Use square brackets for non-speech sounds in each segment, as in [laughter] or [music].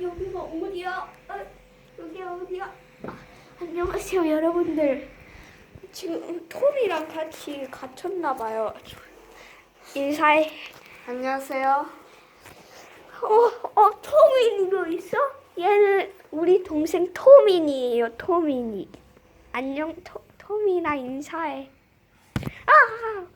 여기가 어디야? 아, 여기 어디야? 아, 안녕하세요 여러분들. 지금 톰이랑 같이 갇혔나 봐요. 인사해. 안녕하세요. 어, 어, 토민이도 있어? 얘는 우리 동생 토민이에요, 토민이. 안녕, 토, 토민아 인사해. 아,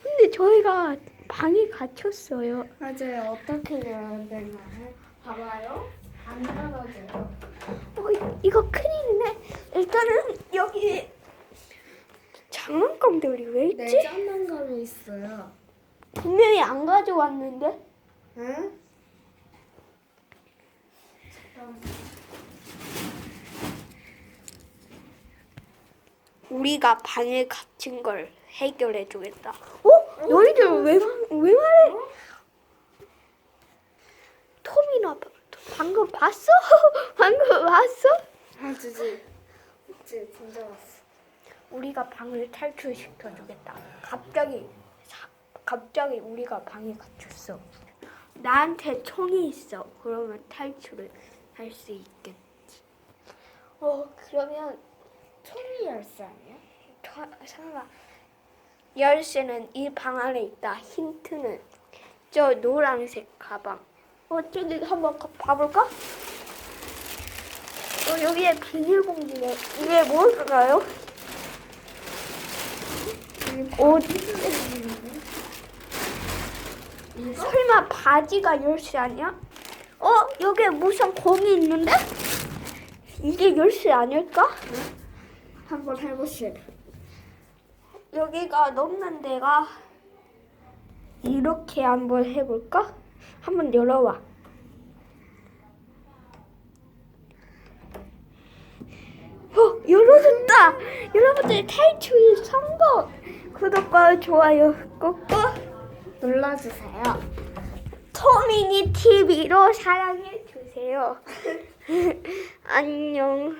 근데 저희가 방에 갇혔어요. 맞아요. 어떻게 열어야 되나요? 봐봐요. 안 떨어져요. 어, 이- 이거 큰일이네. 일단은 여기 장난감들이 왜 있지? 네 장난감이 있어요. 분명히 안 가져왔는데? 응? 우리가 방에 갇힌 걸 해결해 주겠다. 어? 너희들 왜, 왜 말해? 톰이나 봐- 방금 봤어? [laughs] 방금 봤어? 아, 주지. 주지, 진짜 왔어. 우리가 방을 탈출시켜 주겠다. 갑자기 사- 갑자기 우리가 방에 갇혔어. 나한테 총이 있어. 그러면 탈출을 할 수 있겠지. 어 그러면 총이 열쇠 아니야? 저- 잠깐만. 열쇠는 이 방 안에 있다. 힌트는 저 노란색 가방. 어 저기 한번 가- 봐볼까? 어 여기에 비닐봉지네. 이게 뭘까요? 옷. 설마 바지가 열쇠 아니야? 어 여기에 무슨 공이 있는데? 이게 열쇠 아닐까? 한번 해보시오. 여기가 넘는 데가 이렇게 한번 해볼까? 한번 열어봐. 어, 열어졌다! 여러분들 탈출 성공! 구독과 좋아요 꾹꾹 눌러주세요. 토미니 TV로 사랑해 주세요. [laughs] 안녕.